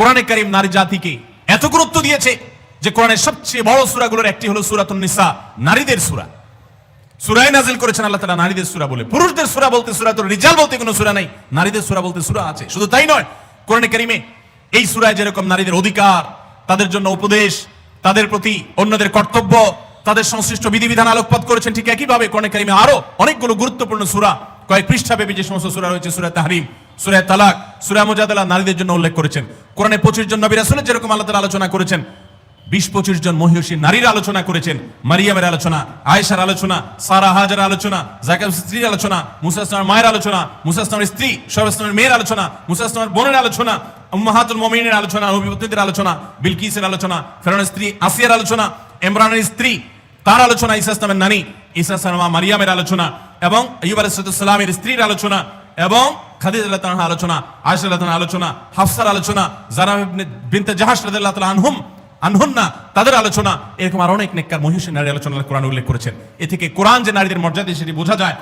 কোরআনে কারিম নারী জাতিকে এত গুরুত্ব দিয়েছে যে কোরআনের সবচেয়ে বড় সূরাগুলোর একটি হলো সূরাতুন নারীদের সূরা। সূরাই নাজিল করেছেন আল্লাহ তাআলা নারীদের সূরা বলে। পুরুষদের সূরা বলতে সূরাতুল রিজাল বলতে কোনো সূরা নাই, নারীদের সূরা বলতে সূরা আছে। শুধু তাই নয়, কোরআনে কারিমে এই সুরায় যেরকম নারীদের অধিকার, তাদের জন্য উপদেশ, তাদের প্রতি অন্যদের কর্তব্য, তাদের সংশ্লিষ্ট বিধিবিধান আলোকপাত করেছেন ঠিক একইভাবে কোরআনে কারিমে আরও অনেকগুলো গুরুত্বপূর্ণ সূরা কয়েক পৃষ্ঠাব্যাপী যে সমস্ত সূরা রয়েছে, সূরা তাহরিম, সূরা তালাক, সূরা মুজাদালা নারীদের জন্য উল্লেখ করেছেন। কোরআনে পঁচিশ জন নবী রাসূলের যেরকম আল্লাহ তাআলা আলোচনা করেছেন, বিশ পঁচিশ জন মহিষী নারীর আলোচনা করেছেন, মারিয়ামের আলোচনা, আয়েশার আলোচনা, সারা হাজার আলোচনা জাকাব স্ত্রীর আলোচনা, মুসা মায়ের আলোচনা, মুসা স্ত্রী, সব মেয়ের আলোচনা, মুসা বোনের আলোচনা, উম্মাহাতুল মমিনের আলোচনা নবীদের আলোচনা, বিলকিসের আলোচনা ফেরনের স্ত্রী আসিয়ার আলোচনা, ইমরানের স্ত্রী, তার আলোচনা ইসা ইসলামের নানি ইসা সালামা, মারিয়ামের আলোচনা এবং ইউব স্ত্রীর আলোচনা এবং খাদিজ আল্লাহ আলোচনা আয়সা আল্লাহ আলোচনা, হাফসার আলোচনা যারা বিনতে জাহাজ রাদিয়াল্লাহু তালা আনহুম, আনহুন্না তাদের আলোচনা। এরকম আর অনেক নেককার মহিষী নারী আলোচনা কোরআন উল্লেখ করেছেন। এ থেকে কোরআন যে নারীদের মর্যাদা, সেটি বোঝা যায়।